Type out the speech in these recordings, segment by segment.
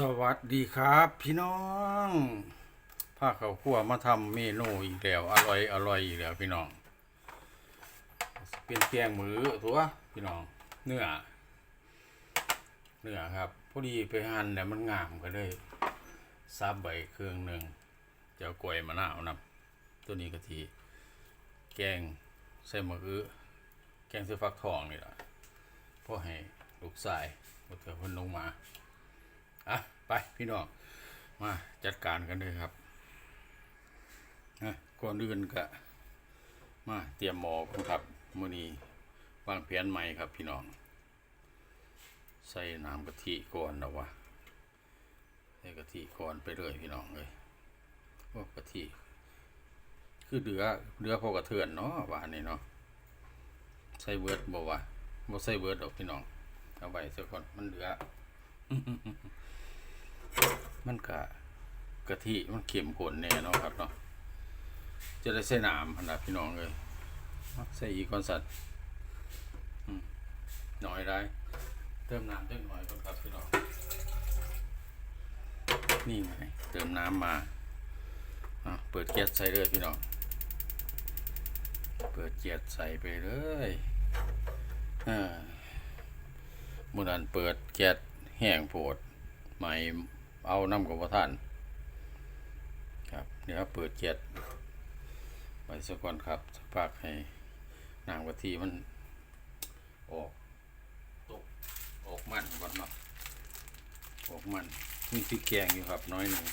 สวัสดีครับพี่น้องพาเขาวคั่วมาทำเมนูอีกแล้วอร่อยอร่อยอีกแล้วพี่น้องเป็นแกงมือตัวพี่น้อง เนื้อเนื้อครับพอดีไปหั่นเนี่ยมันงามก็เลยซับใบเครื่องหนึ่งเจ้ากล้วยมะนาวนํตัวนี้กะทิแกงใส่มะอื้อแกงใส่ฟักทองนี่แหละพ่อให้ลูกชายลูกเถื่อเพิ่นลงมา อะไปพี่น้องมาจัดการกันเลยครับนะก่อนอื่นก็มาเตรียมหมอก่อนครับมือนี้วางแผนใหม่ครับพี่น้อง ใส่น้ำกะทิก่อนนะวะใส่กะทิก่อนไปเลยพี่น้องเลยโอ้กะทิคือเดือเดือพอกระเทือนเนาะว่านี่เนาะใส่เบิร์ดบ่วะบ่ใส่เบิร์ดดอกพี่น้องเอาไว้สียก่อนมันเดือ มันกะกะทิมันเข็มข้นแน่เนาะครับเนาะจะได้ใส่น้ำขนาดพี่น้องเลยมักใส่อีกอนสัตว์หน่อยได้เติมน้ำจังหน่อยก่อนครับพี่น้องนี่ไงเติมน้ำมาเปิดแก๊สใส่เลยพี่น้อง เปิดแก๊สใส่ไปเลยอ่ามื่อนั้นเปิดแก๊สแห้งโพดใหม่ เอาน้ำกับท่าน ครับเดี๋ยวเปิดเจ็ดไปสักก่อนครับสักพักให้น้ำกะทิมันออกตกออกมันก่อนเนาะออกมันมีพริกแกงอยู่ครับน้อยหนึ่ง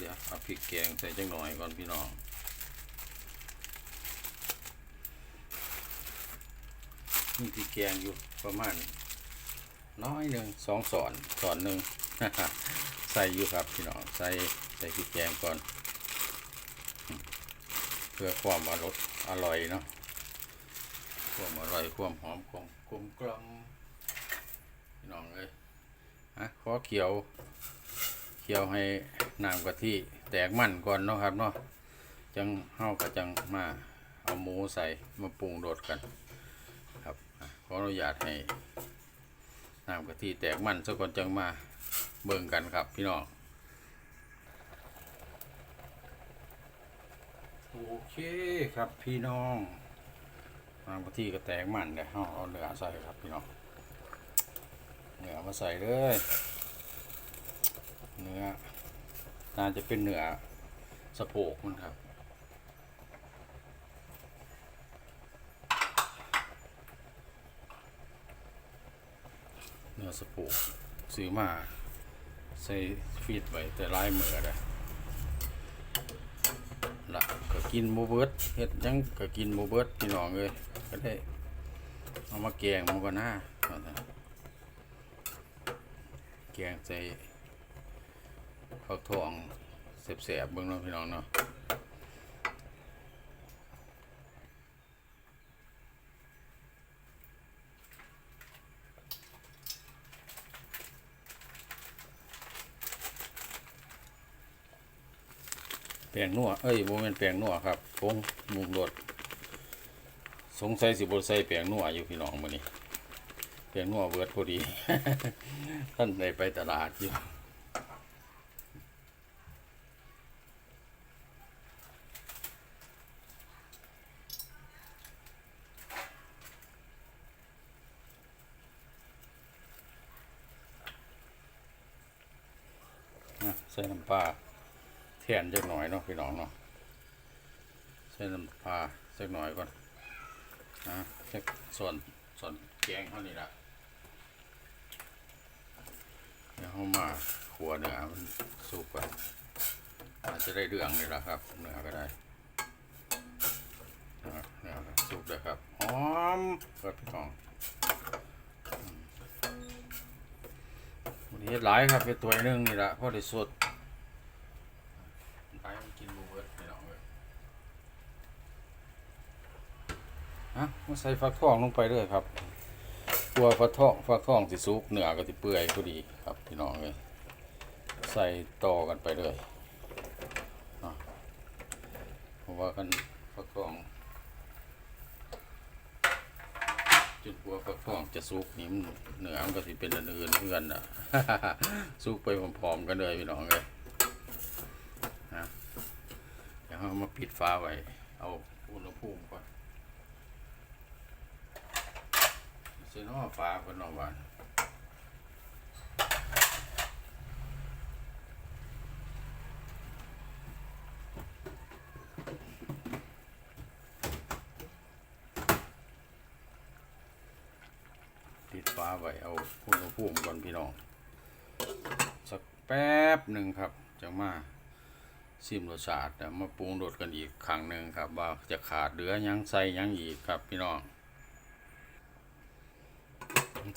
เดี๋ยวเอาพริกแกงใส่จังหน่อยก่อนพี่น้องมีพริกแกงอยู่ประมาณน้อยหนึ่งสองสอนสอนหนึ่ง ใส่อยู่ครับพี่น้องใส่ใส่พริกแกงก่อน เพื่อความอร่อยอร่อยเนาะความอร่อยความหอมของกลมกล่อมพี่น้องเลยฮะขอเคี่ยวเคี่ยวให้น้ำกะทิแตกมันก่อนเนาะครับเนาะจังเฮาก็จังมาเอาหมูใส่มาปรุงรสกัน ครับขออนุญาตให้น้ำกะทิแตกมันสักคนจังมา เบิ่งกันครับพี่น้องโอเคครับพี่น้องน้ำกะทิก็แตกมันเดี๋ยวเอาเอาเนื้อใส่ครับพี่น้องเนื้อมาใส่เลยเนื้อน่าจะเป็นเนื้อสะโพกมันครับเนื้อสะโพกซื้อมา ใส่ฟีดไว้แต่ลายมือเลยละก็กินโมเบิร์ตเฮ็ดยังก็กินโมเบิร์ตพี่น้องเลยก็ได้เอามาแกงมันก็น่าว่าซั่นแกงใส่ข้าวทองเสียบๆเบิ่งเนาะพี่น้องเนาะ แปลงนัวเอ้ยโมเมนแปลงนัวครับผงมุงรดสงสัยสิบใส่แปลงนัวอยู่พี่น้องมื้อนี้แปลงนัวเบิดพอดี ท่านได้ไปตลาดอยู่ใส่น้ำปลา แทนจักหน่อยเนาะพี่น้องเนาะใส่น้ำปลาสักหน่อยก่อนนะสักส่วนส่วนแกงเท่านี้ละเดี๋ยวเขามาขัวเนื้อมันสุกก่อนอาจจะได้เรื่องเลยละครับเนื้อก็ได้เนื้อสุกเลยครับหอมครับพี่น้องวันนี้หลายครับเป็นตัวหนึงนี่ละพราะได้สด ไปมันกินบูเบิร์ดไม่ลองเลย ฮะมาใส่ฟักทองลงไปด้วยครับกลัวฟักทองฟักทองสิสุกเนื้อก็สิเปื่อยพอดีครับพี่น้องเลยใส่ต่อกันไปเลยเพราะว่ากันฟักทองจนกลัวฟักทองจะสุกนี่มันเนื้อมันก็สิเป็นอันอื่นเพื่อนอะสุกไปพร้อมๆกันเลยพี่น้องเลยนะเดี๋ยวเรามาปิดฟ้าไว้เอาอุณหภูมิก่อนเส้นว่าฟ้าคนนอกบ้านปิดฟ้าไว้เอาอุณหภูมิก่อนพี่น้อง สักแป๊บหนึ่งครับจังมาซิมรสชาติมาปรุงรสกันอีกครั้งหนึ่งครับ ว่าจะขาดเหลือยังใส่ยังอีกครับพี่น้อง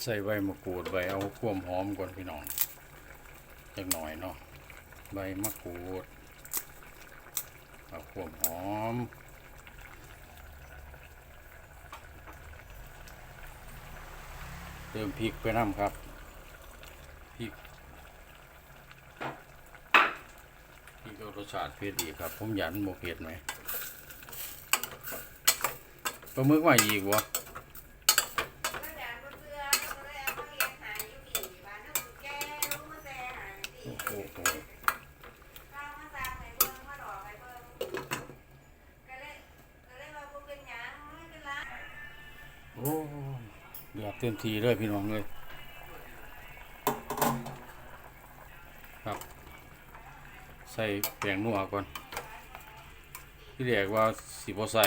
ใส่ใบมะกรูดใบเอาควมหอมก่อนพี่น้องจักหน่อยเนาะใบมะกรูดเอาควมหอมเติมพริกไปน้ำครับพริกพริกก็รสชาติเผ็ดดีครับ ผมหยันโมเผ็ดไหมปลาหมึกว่าอีกวะ ต็มทีเลยพี่น้องเลยครับ ใส่แป้งนัวก่อนที่เรียกว่าสีบใส่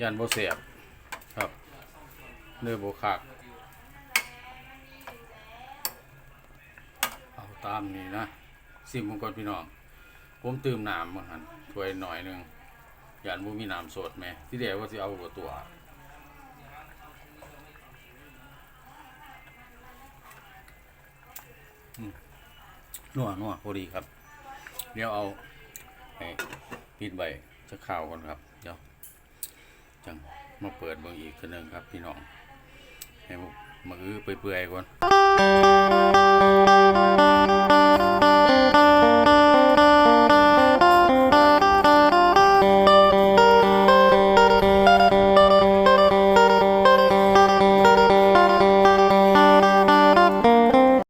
ยันโบเสียบครับเนื้อบ่คักเอาตามนี้นะสิมงก่อนพี่น้องผมตื่มน้ำมาหันถ้วยหน่อยหนึ่ง ยันบ่มีน้ำสดแหม ที่เรียกว่าสิเอาตัว นัวนัวพอดีครับ เดี๋ยวเอาให้ปิดใบจะข่าวก่อนครับ เดี๋ยว จัง มาเปิดเบิ่งอีกทีหนึงครับ พี่น้อง ให้มาอื้อเปื่อยๆก่อน